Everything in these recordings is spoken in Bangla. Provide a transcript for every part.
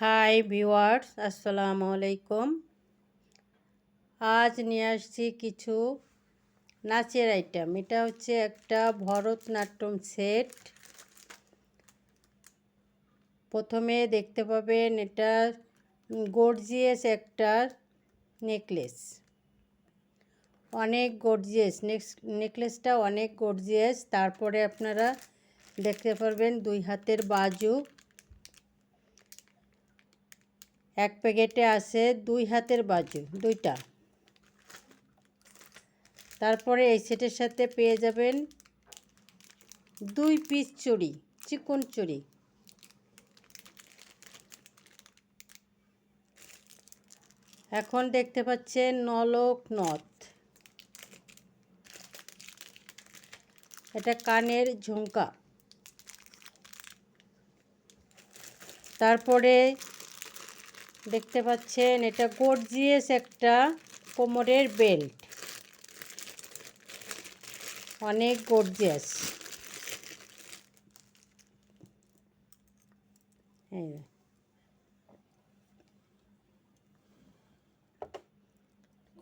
হাই ভিওয়ার্স আসসালামু আলাইকুম আজ নিয়ে আসছি কিছু নাচের আইটেম এটা হচ্ছে একটা ভরতনাট্যম সেট প্রথমে দেখতে পাবেন এটা গর্জিয়াস একটা নেকলেস অনেক গর্জিয়াস নেকলেসটা অনেক গর্জিয়াস তারপরে আপনারা দেখতে পারবেন দুই হাতের বাজু। এক প্যাকেটে আছে দুই হাতের বাজু, দুইটা। তারপরে এই সেটের সাথে পেয়ে যাবেন দুই পিস চুড়ি, চিকন চুড়ি। এখন দেখতে পাচ্ছেন নলক নথ। এটা কানের ঝুমকা। তারপরে দেখতে পাচ্ছেন এটা গর্জিয়াস একটা কোমরের বেল্ট অনেক গর্জিয়াস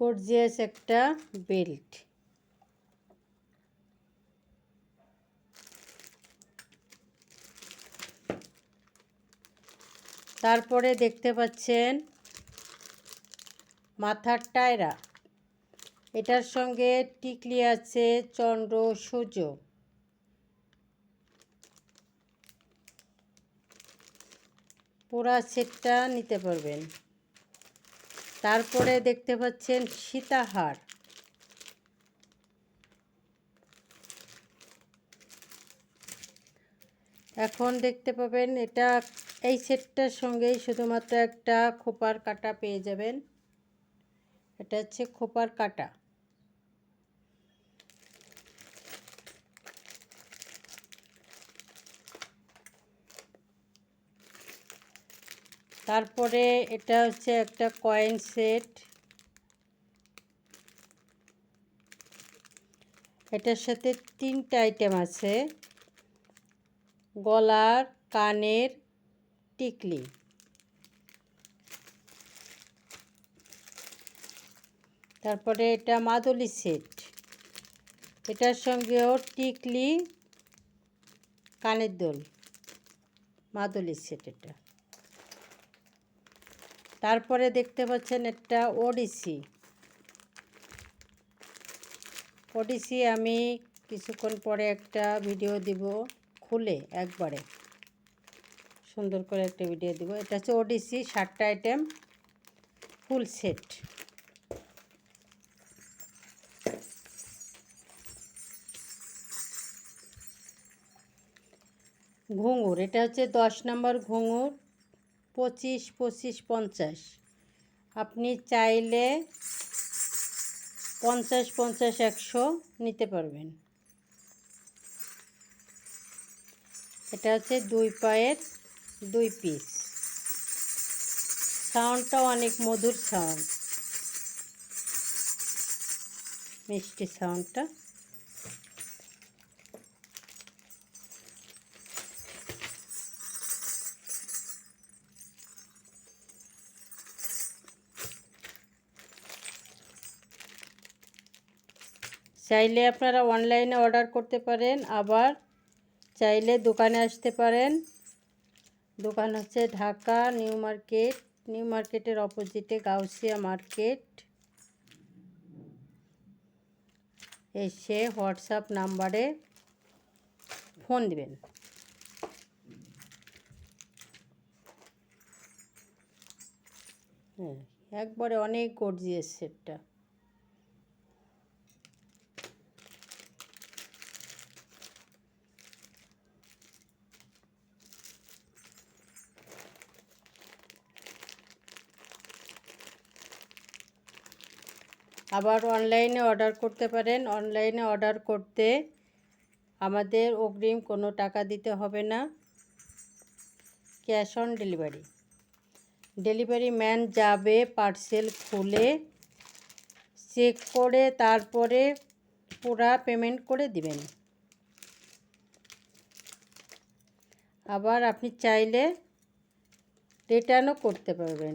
গর্জিয়াস একটা বেল্ট তারপরে দেখতে পাচ্ছেন মাথার টায়রা। এটার সঙ্গে টিকলি আছে চন্দ্র সূর্য। পুরা সেটটা নিতে পারবেন। তারপরে দেখতে পাচ্ছেন সীতাহার। এখন দেখতে পাবেন এটা এই সেটটার সঙ্গেই শুধুমাত্র একটা খোপার কাটা পেয়ে যাবেন। এটা হচ্ছে খোপার কাটা। তারপরে এটা হচ্ছে একটা কয়েন সেট। এটার সাথে তিনটা আইটেম আছে। গলার, কানের টিকলি। তারপরে এটা মাদুলি সেট। এটার সঙ্গেও টিকলি কানের দোল, মাদুলি সেট এটা। তারপরে দেখতে পাচ্ছেন একটা ওডিসি। ওডিসি আমি কিছুক্ষণ পরে একটা ভিডিও দিব খুলে একবারে। সুন্দর করে একটা ভিডিও দিব। এটা হচ্ছে ওডিসি ষাটটা আইটেম ফুল সেট ঘুঙুর, এটা হচ্ছে দশ নম্বর ঘুঙুর, পঁচিশ পঁচিশ, পঞ্চাশ। আপনি চাইলে পঞ্চাশ পঞ্চাশ, একশো নিতে পারবেন। এটা হচ্ছে দুই পায়ের দুই পিস সাউন্ডটাও অনেক মধুর সাউন্ড মিষ্টি সাউন্ডটা চাইলে আপনারা অনলাইনে অর্ডার করতে পারেন, আবার চাইলে দোকানে আসতে পারেন। দোকান হচ্ছে ঢাকা, নিউ মার্কেট, নিউ মার্কেটের অপোজিটে গাউসিয়া মার্কেট। এসে হোয়াটসঅ্যাপ নাম্বারে ফোন দিবেন। হ্যাঁ একবারে অনেক গর্জিয়াস সেটটা। আবার অনলাইনে অর্ডার করতে পারেন। অনলাইনে অর্ডার করতে আমাদের অগ্রিম কোনো টাকা দিতে হবে না। Cash on delivery. Delivery man যাবে পার্সেল খুলে, চেক করে, তারপরে পুরা পেমেন্ট করে দিবেন। আবার আপনি চাইলে রিটার্নও করতে পারবেন।